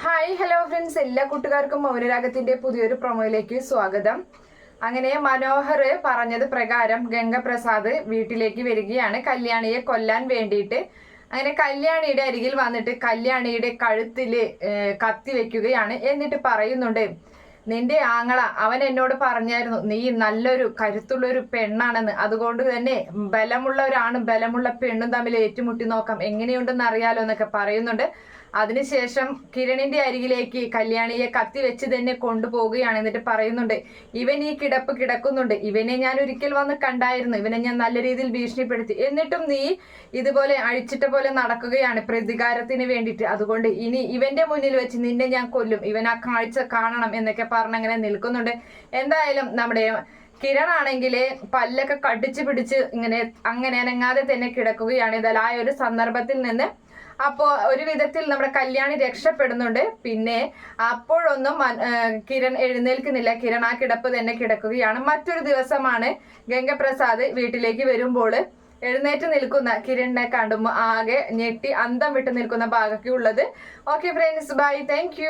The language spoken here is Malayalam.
ഹായ് ഹലോ ഫ്രണ്ട്സ് എല്ലാ കൂട്ടുകാർക്കും മൗനരാഗത്തിന്റെ പുതിയൊരു പ്രൊമോയിലേക്ക് സ്വാഗതം. അങ്ങനെ മനോഹർ പറഞ്ഞത് പ്രകാരം ഗംഗപ്രസാദ് വീട്ടിലേക്ക് വരികയാണ്. കല്യാണിയെ കൊല്ലാൻ വേണ്ടിയിട്ട്. അങ്ങനെ കല്യാണിയുടെ അരികിൽ വന്നിട്ട് കല്യാണിയുടെ കഴുത്തിൽ കത്തി വെക്കുകയാണ്. എന്നിട്ട് പറയുന്നുണ്ട് നിന്റെ ആങ്ങള അവൻ എന്നോട് പറഞ്ഞായിരുന്നു നീ നല്ലൊരു കരുത്തുള്ള ഒരു പെണ്ണാണെന്ന്. അതുകൊണ്ട് തന്നെ ബലമുള്ള ഒരാണും ബലമുള്ള പെണ്ണും തമ്മിൽ ഏറ്റുമുട്ടി നോക്കാം. എങ്ങനെയുണ്ടെന്ന് അറിയാലോ എന്നൊക്കെ പറയുന്നുണ്ട്. അതിനുശേഷം കിരണിന്റെ അരികിലേക്ക് കല്യാണിയെ കത്തി വെച്ച് തന്നെ കൊണ്ടുപോകുകയാണ് എന്നിട്ട് പറയുന്നുണ്ട് ഇവൻ ഈ കിടപ്പ് കിടക്കുന്നുണ്ട്. ഇവനെ ഞാൻ ഒരിക്കൽ വന്ന് കണ്ടായിരുന്നു. ഇവനെ ഞാൻ നല്ല രീതിയിൽ ഭീഷണിപ്പെടുത്തി. എന്നിട്ടും നീ ഇതുപോലെ അഴിച്ചിട്ട പോലെ നടക്കുകയാണ് പ്രതികാരത്തിന് വേണ്ടിയിട്ട്. അതുകൊണ്ട് ഇനി ഇവന്റെ മുന്നിൽ വെച്ച് നിന്നെ ഞാൻ കൊല്ലും. ഇവൻ ആ കാഴ്ച കാണണം എന്നൊക്കെ പറഞ്ഞങ്ങനെ നിൽക്കുന്നുണ്ട്. എന്തായാലും നമ്മുടെ കിരൺ ആണെങ്കിൽ പല്ലൊക്കെ കടിച്ചു പിടിച്ച് ഇങ്ങനെ അങ്ങനെ അനങ്ങാതെ തന്നെ കിടക്കുകയാണ്. ഇതായാലും ആ ഒരു സന്ദർഭത്തിൽ നിന്ന് അപ്പോൾ ഒരു വിധത്തിൽ നമ്മുടെ കല്യാണി രക്ഷപ്പെടുന്നുണ്ട്. പിന്നെ അപ്പോഴൊന്നും കിരൺ എഴുന്നേൽക്കുന്നില്ല. കിരൺ ആ കിടപ്പ് തന്നെ കിടക്കുകയാണ്. മറ്റൊരു ദിവസമാണ് ഗംഗപ്രസാദ് വീട്ടിലേക്ക് വരുമ്പോൾ എഴുന്നേറ്റ് നിൽക്കുന്ന കിരണിനെ കണ്ടുമ്പോൾ ആകെ ഞെട്ടി അന്തം വിട്ട് നിൽക്കുന്ന ഭാഗമൊക്കെ ഉള്ളത്. Okay friends bye thank